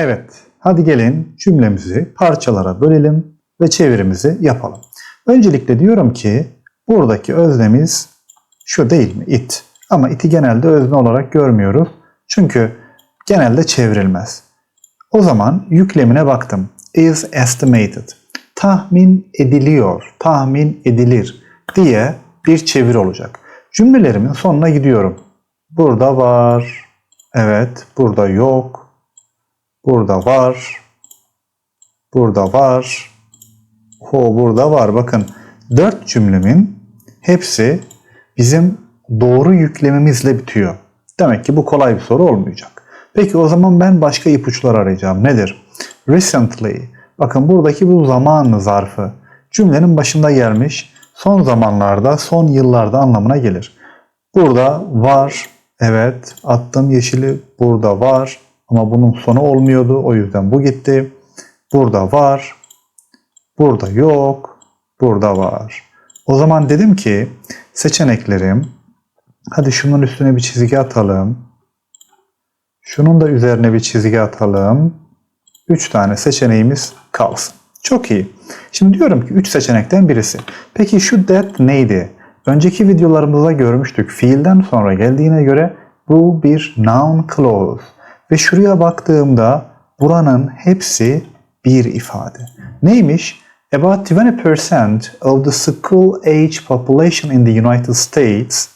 Evet, hadi gelin cümlemizi parçalara bölelim ve çevirimizi yapalım. Öncelikle diyorum ki buradaki öznemiz şu değil mi? It. Ama iti genelde özne olarak görmüyoruz. Çünkü genelde çevrilmez. O zaman yüklemine baktım. Is estimated. Tahmin ediliyor, tahmin edilir diye bir çevir olacak. Cümlelerimin sonuna gidiyorum. Burada var, evet, burada yok, burada var, burada var, ho burada var. Bakın dört cümlemin hepsi bizim doğru yüklemimizle bitiyor. Demek ki bu kolay bir soru olmayacak. Peki o zaman ben başka ipuçları arayacağım. Nedir? Recently. Bakın buradaki bu zaman zarfı cümlenin başında gelmiş. Son zamanlarda, son yıllarda anlamına gelir. Burada var. Evet. Attım yeşili. Burada var. Ama bunun sonu olmuyordu. O yüzden bu gitti. Burada var. Burada yok. Burada var. O zaman dedim ki seçeneklerim hadi şunun üstüne bir çizgi atalım. Şunun da üzerine bir çizgi atalım. 3 tane seçeneğimiz kalsın. Çok iyi. Şimdi diyorum ki 3 seçenekten birisi. Peki şu that neydi? Önceki videolarımızda görmüştük. Fiilden sonra geldiğine göre bu bir noun clause. Ve şuraya baktığımda buranın hepsi bir ifade. Neymiş? About 20% of the school age population in the United States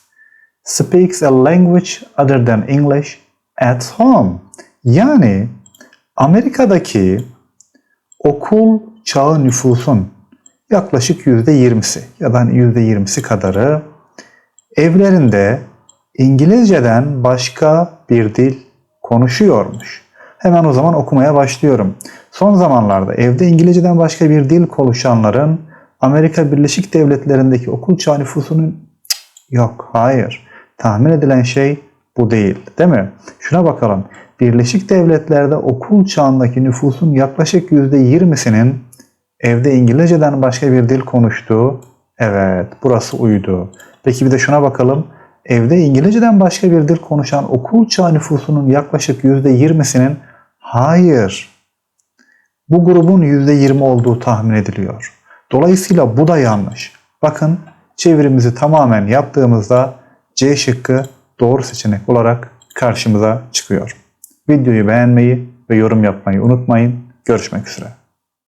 speaks a language other than English at home. Yani Amerika'daki okul çağı nüfusun yaklaşık %20'si ya da hani %20'si kadarı evlerinde İngilizceden başka bir dil konuşuyormuş. Hemen o zaman okumaya başlıyorum. Son zamanlarda evde İngilizceden başka bir dil konuşanların Amerika Birleşik Devletleri'ndeki okul çağı nüfusunun yok, hayır. Tahmin edilen şey bu değil, değil mi? Şuna bakalım. Birleşik Devletler'de okul çağındaki nüfusun yaklaşık %20'sinin evde İngilizceden başka bir dil konuştuğu, evet burası uydu. Peki bir de şuna bakalım. Evde İngilizceden başka bir dil konuşan okul çağı nüfusunun yaklaşık %20'sinin hayır bu grubun %20 olduğu tahmin ediliyor. Dolayısıyla bu da yanlış. Bakın çevirimizi tamamen yaptığımızda C şıkkı doğru seçenek olarak karşımıza çıkıyor. Videoyu beğenmeyi ve yorum yapmayı unutmayın. Görüşmek üzere.